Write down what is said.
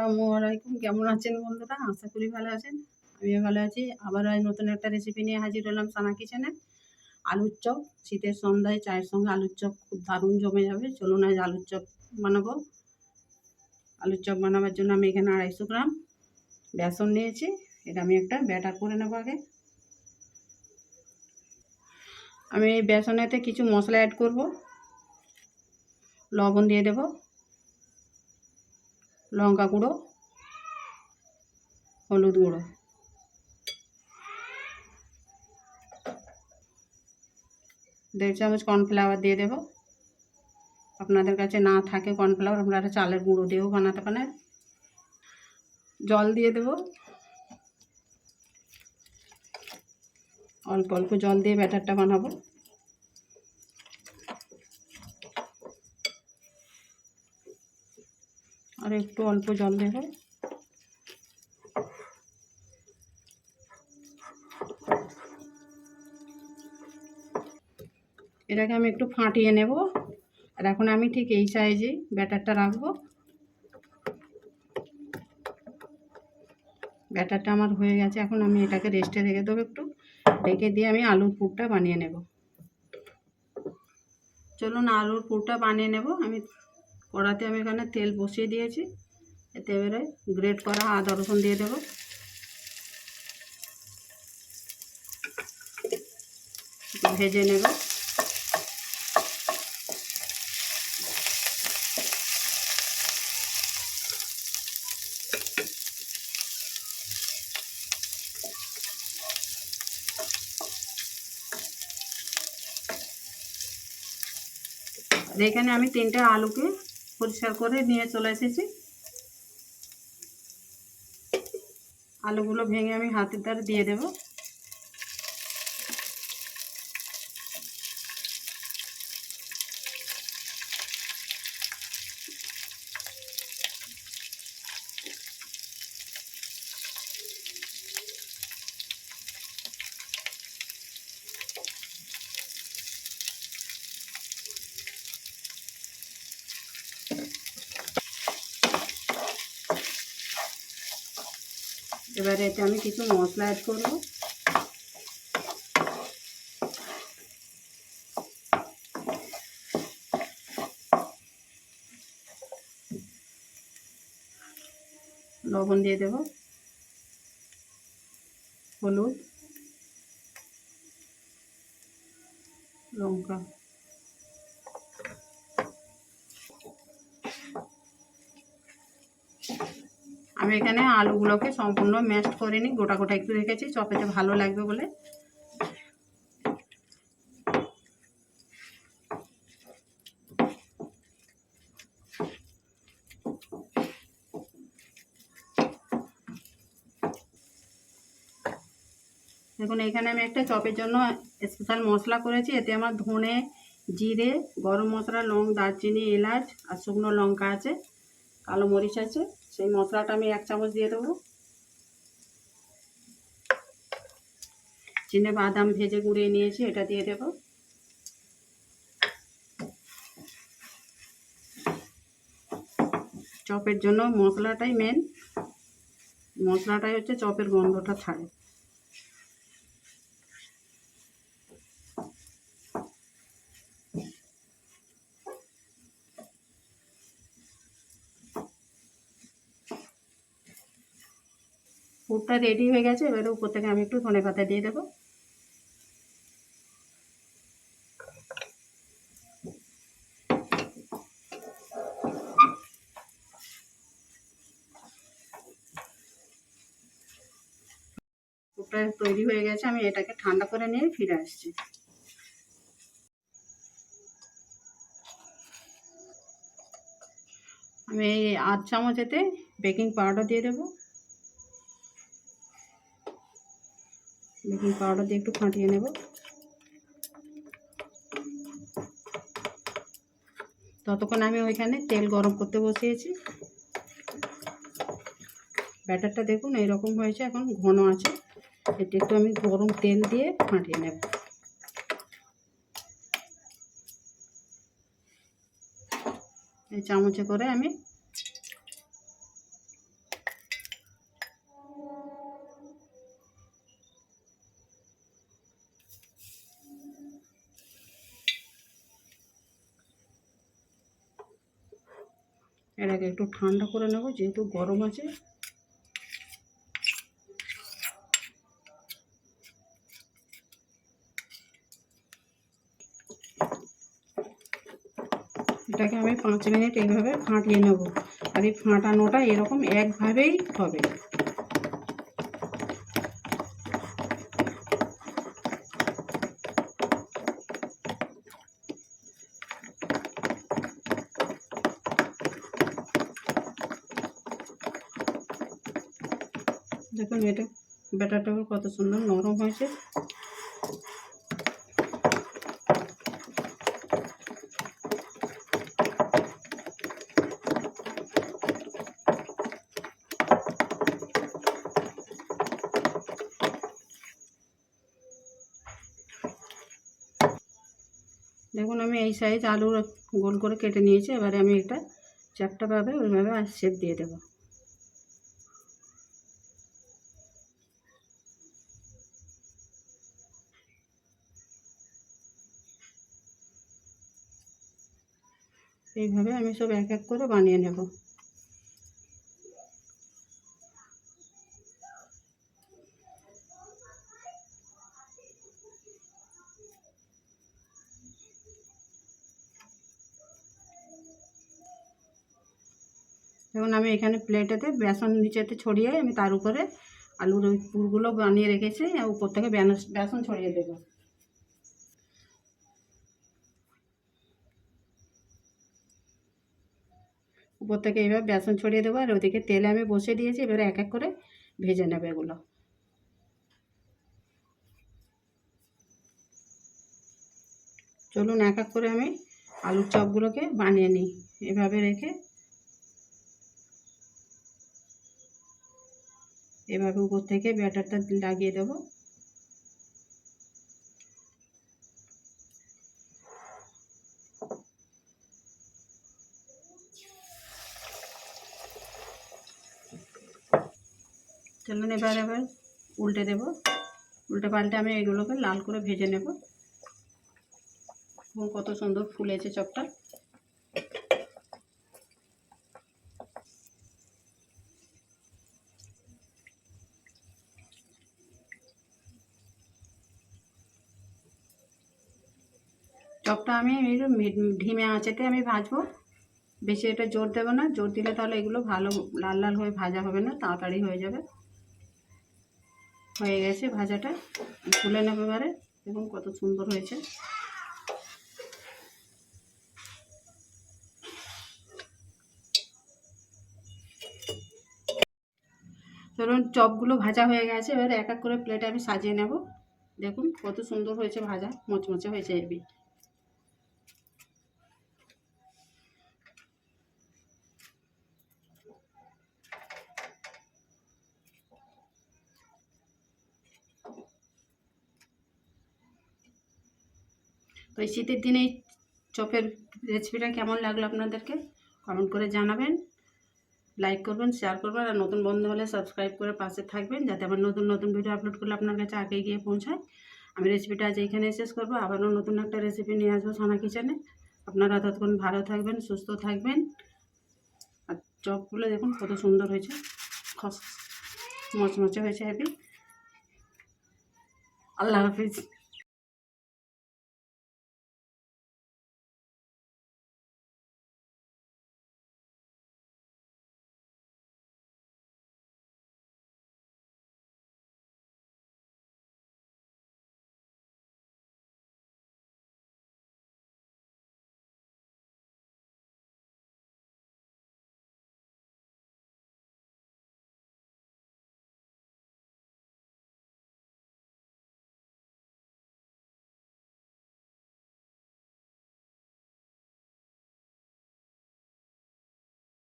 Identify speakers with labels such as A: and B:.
A: আসসালামু আলাইকুম। কেমন আছেন বন্ধুরা? আশা করি ভালো আছেন। আমিও ভালো আছি। আবার আজ নতুন একটা রেসিপি নিয়ে হাজির হলাম সানা কিচেনে আলুর চপ। শীতের সন্ধ্যায় চায়ের সঙ্গে আলুর চপ খুব দারুণ জমে যাবে। চলুন আজ আলুর চপ বানাবো। আলুর চপ বানাবার জন্য আমি এখানে আড়াইশো গ্রাম বেসন নিয়েছি। এটা আমি একটা ব্যাটার করে নেব আগে। আমি এই বেসনেতে কিছু মশলা অ্যাড করব। লবণ দিয়ে দেবো। লঙ্কা গুঁড়ো, হলুদ গুঁড়ো। দেড় চামচ কর্নফ্লাওয়ার দিয়ে দেবো। আপনাদের কাছে না থাকে কর্নফ্লাওয়ার আপনারা চালের গুঁড়ো দিয়েও বানাতে পারেন। জল দিয়ে দেবো। অল্প অল্প জল দিয়ে ব্যাটারটা বানাবো। আর একটু অল্প জল দেবো। এটাকে আমি একটু ফাটিয়ে নেব। আর এখন আমি ঠিক এই সাইজে ব্যাটারটা রাখব। ব্যাটারটা আমার হয়ে গেছে, এখন আমি এটাকে রেস্টে রেখে দেবো একটু। রেখে দিয়ে আমি আলুর পুরটা বানিয়ে নেব। চলুন আলুর পুরটা বানিয়ে নেব। আমি কড়াতে আমি এখানে তেল বসিয়ে দিয়েছি। এতে এবারে গ্রেট করা আদা রসুন দিয়ে দেবো। ভেজে নেব। আর এখানে আমি তিনটে আলুকে পরিষ্কার করে নিয়ে চলে এসেছি। আলুগুলো ভেঙে আমি হাতের দ্বারা দিয়ে দেব। এবারে এতে আমি কিছু মশলা অ্যাড করব। লবণ দিয়ে দেব। হলুদ। লঙ্কা। আমি এখানে আলুগুলোকে সম্পূর্ণ ম্যাশড করে নিই, গোটা গোটা একটু রেখেছি, চপেতে ভালো লাগবে বলে। দেখুন, এখানে আমি একটা চপের জন্য স্পেশাল মশলা করেছি, এতে আমার ধনে, জিরে, গরম মশলা, লং, দারচিনি, এলাচ আর শুকনো লঙ্কা আছে, কালো মরিচ আছে। সেই মশলাটা আমি এক চামচ দিয়ে দেবো। চিনে বাদাম ভেজে গুঁড়িয়ে নিয়েছি, এটা দিয়ে দেব। চপের জন্য মশলাটাই মেন মশলাটাই হচ্ছে চপের গন্ধটা ছাড়ে। পুরটা রেডি হয়ে গেছে, এবারে উপর থেকে আমি একটু ধনে পাতা দিয়ে দেবো। তৈরি হয়ে গেছে, আমি এটাকে ঠান্ডা করে নিয়ে ফিরে আসছি। আমি এই আধ চামচ এতে বেকিং পাউডার দিয়ে দেবো। বেকিং পাউডার দিয়ে একটু ফাটিয়ে নেব। ততক্ষণ আমি ওইখানে তেল গরম করতে বসিয়েছি। ব্যাটারটা দেখুন এইরকম হয়েছে, এখন ঘন আছে। এটা একটু আমি গরম তেল দিয়ে ফাটিয়ে নেব। এই চামচে করে আমি এর আগে একটু ঠান্ডা করে নেব, যেহেতু গরম আছে। এটাকে আমি পাঁচ মিনিট এইভাবে ফাটিয়ে নেব। আর এই ফাটানোটা এরকম একভাবেই হবে। দেখুন, এটা ব্যাটারটা কত সুন্দর নরম হয়েছে। দেখুন, আমি এই সাইজ আলু গোল করে কেটে নিয়েছি, এবারে আমি এটা চ্যাপটাভাবে ওইভাবে শেপ দিয়ে দেবো। এইভাবে আমি সব এক এক করে বানিয়ে নেব। যেমন আমি এখানে প্লেটেতে বেসন নিচেতে ছড়িয়ে আমি তার উপরে আলুর ওই পুরগুলো বানিয়ে রেখেছি উপর থেকে বেসন ছড়িয়ে দেবো। থেকে এইভাবে বেসন ছড়িয়ে দেবো আর ওদিকে তেলে আমি বসে দিয়েছি, এবারে এক এক করে ভেজে নেবে এগুলো। চলুন এক এক করে আমি আলুর চপগুলোকে বানিয়ে নিই, এভাবে রেখে। এভাবে উপর থেকে ব্যাটারটা লাগিয়ে দেবো। চলুন এবার এবার উল্টে দেব। উল্টে পাল্টে আমি এগুলোকে লাল করে ভেজে নেব। কত সুন্দর ফুলেছে চপটা। চপটা আমি ধিমে আঁচেতে আমি ভাজবো। বেশি এটা জোর দেবো না। জোর দিলে তাহলে এগুলো ভালো লাল লাল হয়ে ভাজা হবে না, তাড়াতাড়ি হয়ে যাবে। হয়ে গেছে ভাজাটা। খুলে নেবে এবারে এবং কত সুন্দর হয়েছে। ধরুন চপগুলো ভাজা হয়ে গেছে, এবার এক এক করে প্লেটে আমি সাজিয়ে নেব। দেখুন কত সুন্দর হয়েছে ভাজা, মচমচে হয়েছে এবি তো এই শীতের দিনে চপের রেসিপিটা কেমন লাগল আপনাদেরকে? কমেন্ট করে জানাবেন। লাইক করবেন শেয়ার করবেন আর নতুন বন্ধু হলে সাবস্ক্রাইব করে পাশে থাকবেন যাতে আমার নতুন নতুন ভিডিও আপলোড করলে আপনার কাছে আগে গিয়ে পৌঁছায়। আমি রেসিপিটা আজ এইখানে শেষ করব। আবারও নতুন একটা রেসিপি নিয়ে আসব সানা কিচেনে আপনারা ততক্ষণ ভালো থাকবেন, সুস্থ থাকবেন। আর চপগুলো দেখুন কত সুন্দর হয়েছে। খস, মচমচে হয়েছে হ্যাপি আল্লাহ হাফিজ।